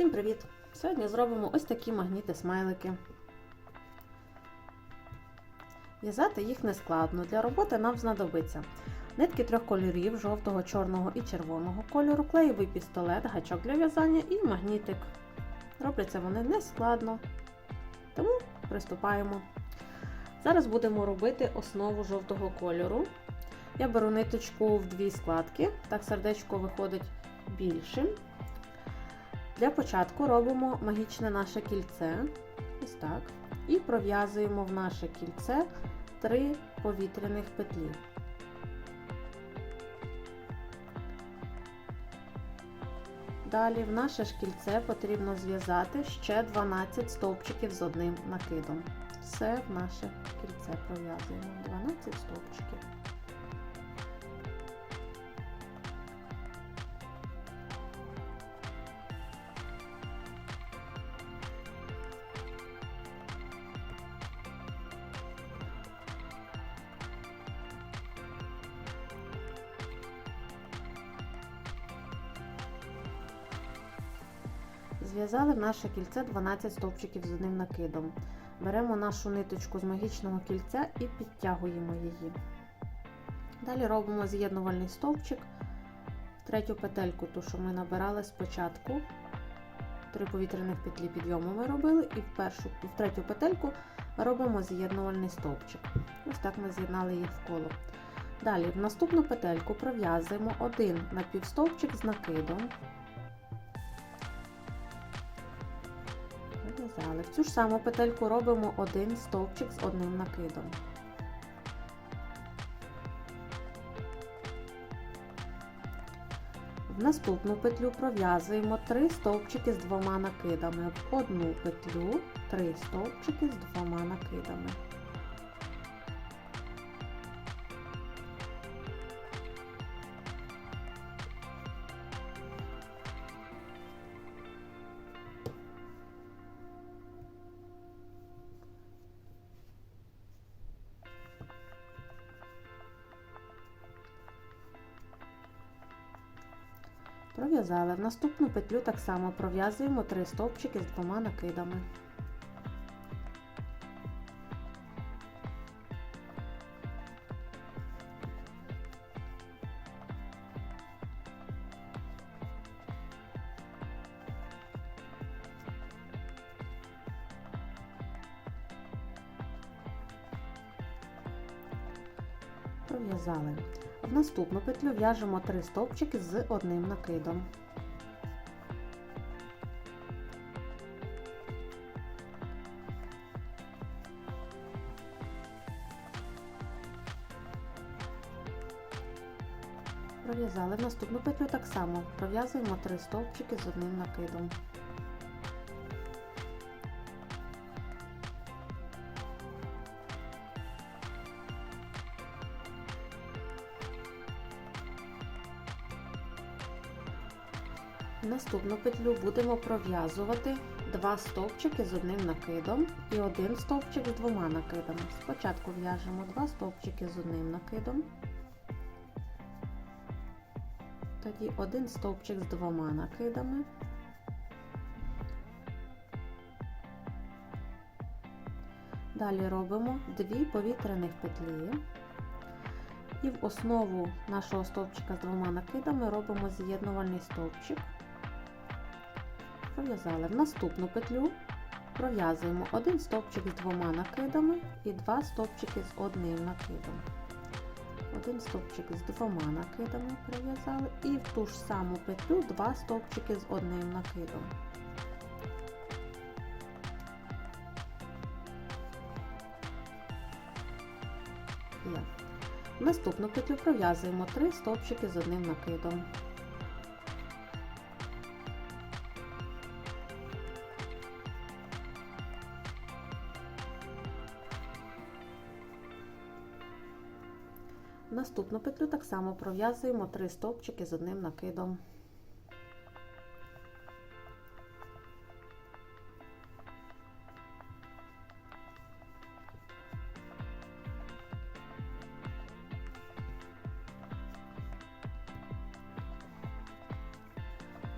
Всім привіт! Сьогодні зробимо ось такі магніти-смайлики. В'язати їх не складно. Для роботи нам знадобиться нитки трьох кольорів жовтого, чорного і червоного кольору, клеєвий пістолет, гачок для в'язання і магнітик. Робляться вони не складно, тому приступаємо. Зараз будемо робити основу жовтого кольору. Я беру ниточку в дві складки, так сердечко виходить більшим. Для початку робимо магічне наше кільце, ось так, і пров'язуємо в наше кільце три повітряних петлі. Далі в наше ж кільце потрібно зв'язати ще 12 стовпчиків з одним накидом. Все в наше кільце пров'язуємо 12 стовпчиків. Зв'язали наше кільце 12 стовпчиків з одним накидом. Беремо нашу ниточку з магічного кільця і підтягуємо її. Далі робимо з'єднувальний стовпчик, третю петельку, ту, що ми набирали спочатку. Три повітряних петлі підйому ми робили, і в першу, в третю петельку робимо з'єднувальний стовпчик. Ось так ми з'єднали їх в коло. Далі в наступну петельку пров'язуємо один напівстовпчик з накидом. Пров'язали. В цю ж саму петельку робимо один стовпчик з одним накидом. В наступну петлю пров'язуємо 3 стовпчики з двома накидами. В одну петлю 3 стовпчики з двома накидами. Пров'язали. В наступну петлю так само пров'язуємо 3 стовпчики з двома накидами. Пров'язали. В наступну петлю в'яжемо 3 стовпчики з одним накидом. Пров'язали в наступну петлю так само. Пров'язуємо 3 стовпчики з одним накидом. Наступну петлю будемо пров'язувати 2 стовпчики з одним накидом і один стовпчик з двома накидами. Спочатку в'яжемо 2 стовпчики з одним накидом, тоді один стовпчик з двома накидами. Далі робимо 2 повітряних петлі. І в основу нашого стовпчика з двома накидами робимо з'єднувальний стовпчик. Пров'язали в наступну петлю, пров'язуємо один стовпчик з двома накидами і два стовпчики з одним накидом. Один стовпчик з двома накидами пров'язали і в ту ж саму петлю два стовпчики з одним накидом. В наступну петлю пров'язуємо 3 стовпчики з одним накидом. Наступну петлю так само пров'язуємо 3 стовпчики з одним накидом.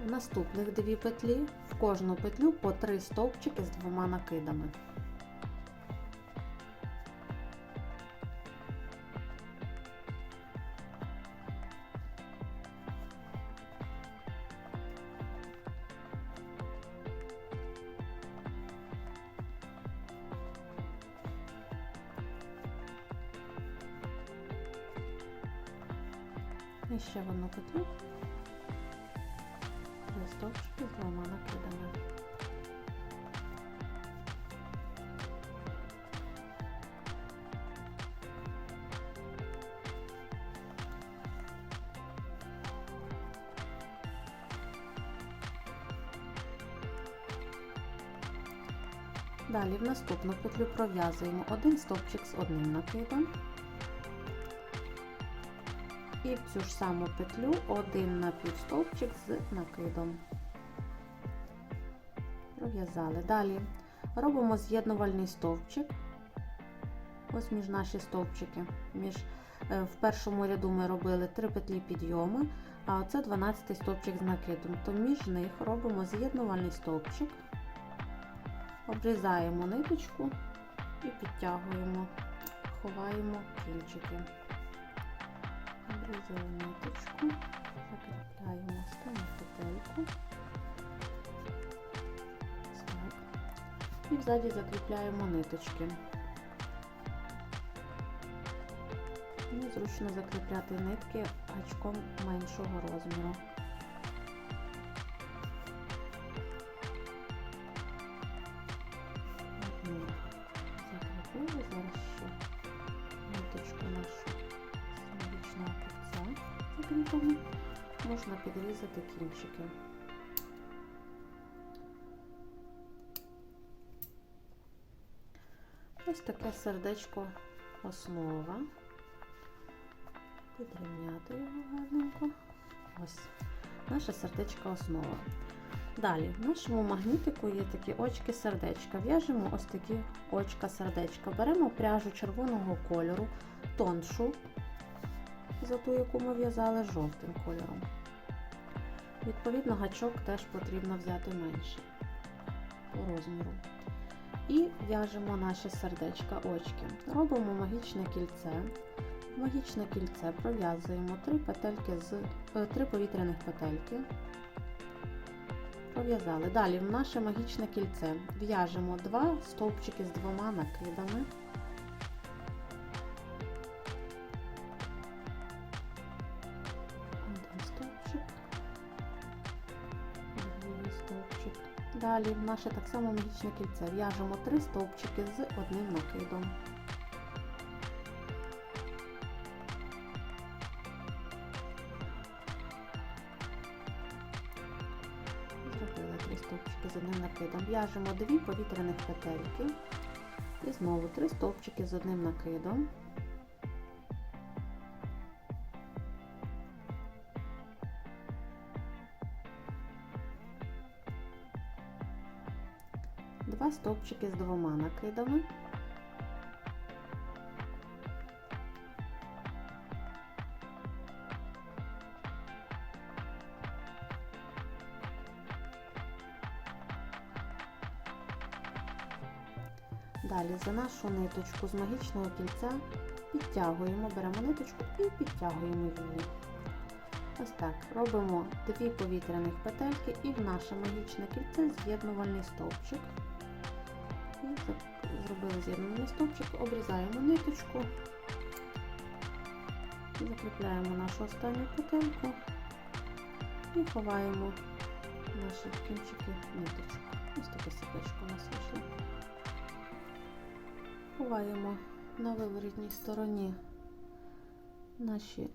Наступних дві петлі в кожну петлю по три стовпчики з двома накидами. І ще в одну петлю три стовпчики з двома накидами. Далі в наступну петлю пров'язуємо один стовпчик з одним накидом. І в цю ж саму петлю один напівстовпчик з накидом. Пров'язали. Далі робимо з'єднувальний стовпчик. Ось між наші стовпчики. Між, е, В першому ряду ми робили 3 петлі підйому, а оце 12 стовпчик з накидом. То між них робимо з'єднувальний стовпчик, обрізаємо ниточку і підтягуємо, ховаємо кінчики. Обрізали ниточку, закріпляємо. Так. І взаді закріпляємо ниточки. Зручно закріпляти нитки гачком меншого розміру. Закріпимо. Можна підрізати кінчики. Ось таке сердечко основа. Підрівняти його гарненько. Ось наше сердечко основа. Далі, в нашому магнітику є такі очки сердечка. В'яжемо ось такі очка сердечка. Беремо пряжу червоного кольору, тоншу, за ту, яку ми в'язали жовтим кольором. Відповідно, гачок теж потрібно взяти менший по розміру. І в'яжемо наші сердечка очки. Робимо магічне кільце. Магічне кільце пров'язуємо 3 петельки з 3 повітряних петельки. Пров'язали. Далі в наше магічне кільце в'яжемо 2 стовпчики з двома накидами. Далі в наше так само магічне кільце в'яжемо 3 стовпчики з одним накидом. Зробили 3 стовпчики з одним накидом. В'яжемо 2 повітряних петельки. І знову 3 стовпчики з одним накидом. Два стовпчики з двома накидами. Далі за нашу ниточку з магічного кільця підтягуємо, беремо ниточку і підтягуємо її. Ось так. Робимо дві повітряних петельки і в наше магічне кільце з'єднувальний стовпчик. Зробили з'єднувальний стовпчик, обрізаємо ниточку, закріпляємо нашу останню петельку і ховаємо наші кінчики ниточок. Ось таке сердечко у нас вийшло. Ховаємо на виворітній стороні наші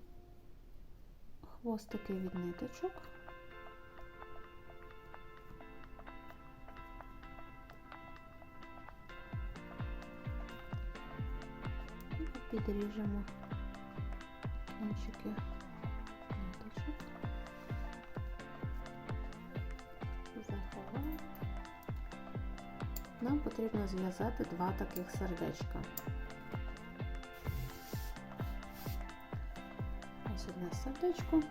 хвостики від ниточок. Підріжемо кінчики ниточок. Заховаємо. Нам потрібно зв'язати два таких сердечка. Ось одне сердечко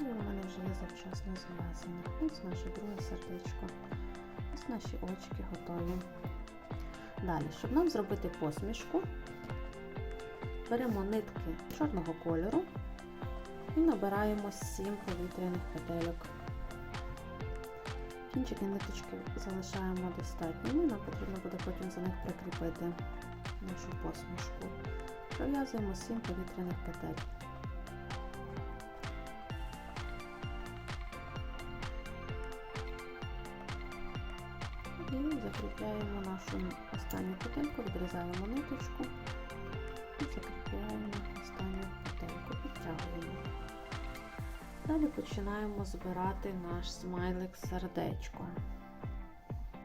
І у мене вже є завчасно зв'язане. Ось наше друге сердечко. Ось наші очки готові. Далі, щоб нам зробити посмішку, беремо нитки чорного кольору і набираємо 7 повітряних петельок. Кінчики ниточки залишаємо достатніми, нам потрібно буде потім за них прикріпити нашу посмішку. Пров'язуємо 7 повітряних петель. І закріпляємо нашу останню петельку, відрізаємо ниточку Далі починаємо збирати наш смайлик сердечко.